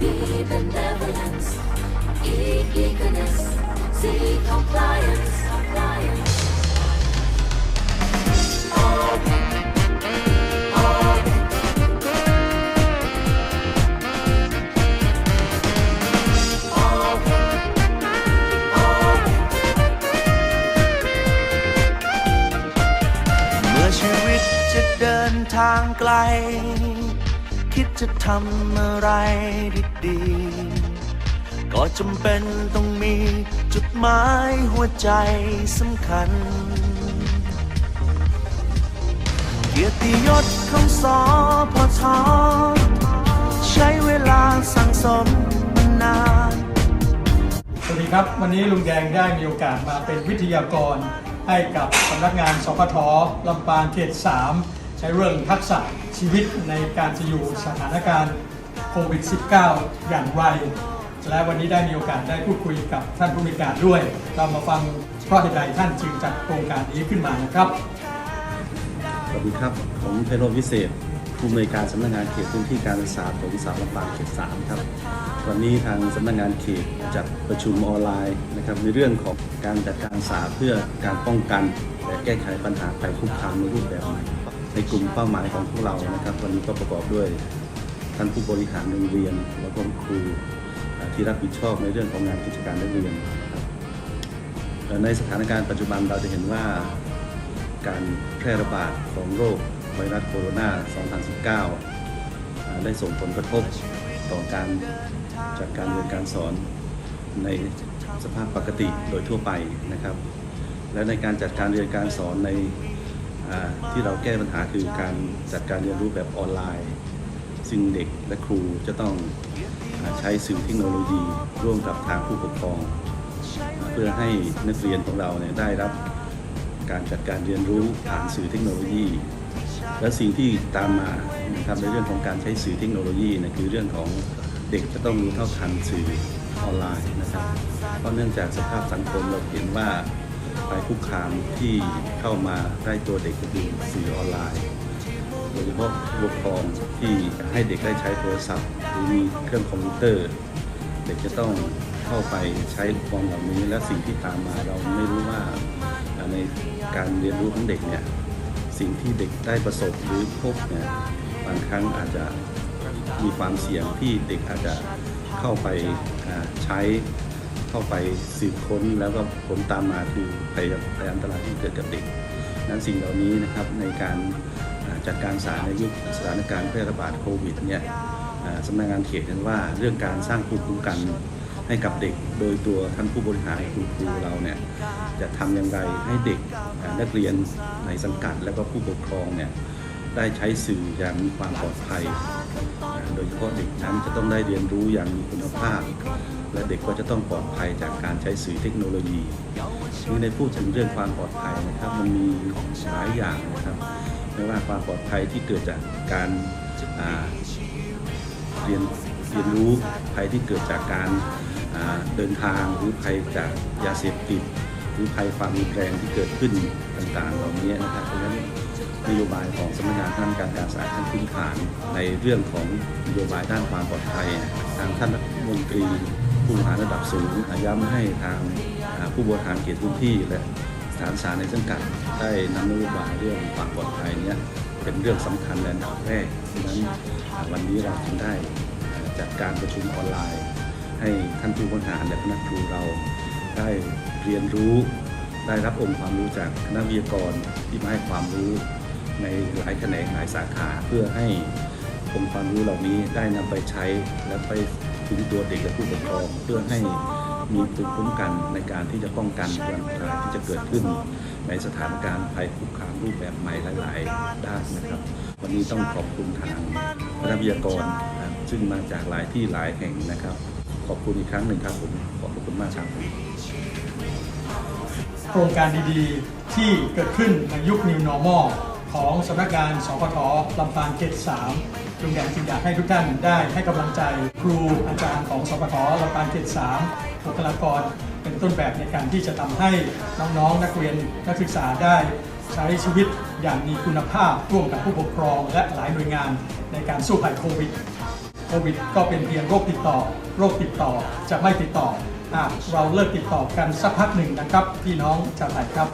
Be benevolence, e eagerness, see compliance, compliance. ชีวิตจะเดินทางไกล คิดจะทำอะไรดีๆ ก็จำเป็นต้องมีจุดหมายหัวใจสำคัญ เกียรติยศของสอพอทอใช้เวลาสั่งสมมานาน สวัสดีครับ วันนี้ลุงแดงได้มีโอกาสมาเป็นวิทยากรให้กับสำนักงานสพทลำปางเขต 3 ใช้เรื่องทักษะชีวิตในการจะอยู่สถานการณ์โควิด -19 อย่างไร และวันนี้ได้มีโอกาสได้พูดคุยกับท่านผู้มีการด้วย เรามาฟังเพราะเหตุใดท่านจึงจัดโครงการนี้ขึ้นมานะครับ สวัสดีครับ ผมเพโรจน์วิเศษผู้อำนวยการสำนักงานเขตพื้นที่การศึกษาของสาวลำปางเขต3ครับ วันนี้ทางสำนักงานเขตจัดประชุมออนไลน์นะครับในเรื่องของการจัดการศึกษาเพื่อการป้องกัน และแก้ไขปัญหาภัยคุกคามในรูปแบบใหม่ ในกลุ่มเป้าหมายของพวกเรานะครับ วันนี้ก็ประกอบด้วยท่านผู้บริหารโรงเรียน และก็ครูที่รับผิดชอบในเรื่องของงานกิจการนักเรียนนะครับในสถานการณ์ปัจจุบันเราจะเห็นว่าการแพร่ระบาดของโรคไวรัสโคโรนา 2019 ได้ส่งผลกระทบต่อการจัดการเรียนการสอนในสภาพปกติโดยทั่วไปนะครับ และในการจัดการเรียนการสอนใน ที่เราแก้ปัญหาคือการจัดการเรียนรู้แบบออนไลน์ ซึ่งเด็กและครูจะต้องอใช้สื่อเทคโนโลยีร่วมกับทางผู้ปกครอง เพื่อให้นักเรียนของเราเนี่ยได้รับการจัดการเรียนรู้ผ่านสื่อเทคโนโลยี และสิ่งที่ตามมานะครับในเรื่องของการใช้สื่อเทคโนโลยีนะคือเรื่องของเด็กจะต้องรู้เท่าทันสื่อออนไลน์นะครับเพราะเนื่องจากสภาพสังคมเราเห็นว่า ภัยคุกคามที่เข้ามาใกล้ตัวเด็กก็คือสื่อออนไลน์โดยเฉพาะผู้ปกครองที่ให้เด็กได้ใช้โทรศัพท์หรือมีเครื่องคอมพิวเตอร์ เด็กจะต้องเข้าไปใช้อุปกรณ์เหล่านี้ และสิ่งที่ตามมาเราไม่รู้ว่าในการเรียนรู้ของเด็กเนี่ยสิ่งที่เด็กได้ประสบหรือพบเนี่ยบางครั้งอาจจะมีความเสี่ยงที่เด็กอาจจะเข้าไปใช้ เข้าไปสืบค้นแล้วก็ผลตามมาคือภัยภัยอันตรายที่เกิดกับเด็ก นั้นสิ่งเหล่านี้นะครับในการจัดการสารในยุคสถานการณ์แพร่ระบาดโควิดเนี่ยสำนักงานเขตเห็นว่าเรื่องการสร้างภูมิคุ้มกันให้กับเด็กโดยตัวท่านผู้บริหารคุณครูเราเนี่ยจะทำอย่างไรให้เด็กนักเรียนในสังกัดและก็ผู้ปกครองเนี่ยได้ใช้สื่ออย่างมีความปลอดภัย โดยเฉพาะเด็กนั้นจะต้องได้เรียนรู้อย่างมีคุณภาพ ด็กก็จะต้องปลอดภัยจากการใช้สื่อเทคโนโลยีนี่ในพูดถึงเรื่องความปลอดภัยนะครับ มันมีหลายอย่างนะครับไม่ว่าความปลอดภัยที่เกิดจากการเรียนเรียนรู้ภัยที่เกิดจากการาเดินทางหรือภัยจากยาเสพติดหรือภัยความรุนแรงที่เกิดขึ้นต่างๆเหล่านี้นะครับเพราะฉะนั้นนโยบายของสำนักงานท่านการการศึกษาขั้นพื้นฐานในเรื่องของนโยบายด้านความปลอดภัยทางท่านรัฐมนตรี ผู้บริหารระดับสูงย้ำให้ทางผู้บริหารเขตพื้นที่และสถานศึกษาในสังกัดได้นำนโยบายเรื่องความปลอดภัยเนี้ยเป็นเรื่องสำคัญและอันดับแรกดังนั้นวันนี้เราจึงได้จัดการประชุมออนไลน์ ให้ท่านผู้บริหารและคณะครูเราได้เรียนรู้ได้รับองค์ความรู้จากคณะวิทยากรที่มาให้ความรู้ในหลายแขนงหลายสาขาเพื่อให้องค์ความรู้เหล่านี้ได้นำไปใช้และไป ถึงตัวเด็กและผู้ปกครองเพื่อให้มีภูมิคุ้มกันในการที่จะป้องกันปัญหาที่จะเกิดขึ้น ในสถานการณ์ภัยคุกคามรูปแบบใหม่หลาย ๆ ด้านนะครับ วันนี้ต้องขอบคุณทางคณะวิทยากรซึ่งมาจากหลายที่หลายแห่งนะครับ ขอบคุณอีกครั้งหนึ่งครับผมขอบคุณมากครับโครงการดีๆ ที่เกิดขึ้นในยุค New Normal ของสำนักงานสพทลำปางเขต3 ลุงแดงจึงอยากให้ทุกท่านได้ให้กำลังใจครูอาจารย์ของสพทลำปางเขต3บุคลากรเป็นต้นแบบในการที่จะทำให้น้องๆ นักเรียนนักศึกษาได้ใช้ชีวิตอย่างมีคุณภาพร่วมกับผู้ปกครองและหลายหน่วยงานในการสู้ภัยโควิดโควิดก็เป็นเพียงโรคติดต่อ โรคติดต่อจะไม่ติดต่ออะเราเลิกติดต่อกันสักพักหนึ่งนะครับ พี่น้องชาวไทยครับ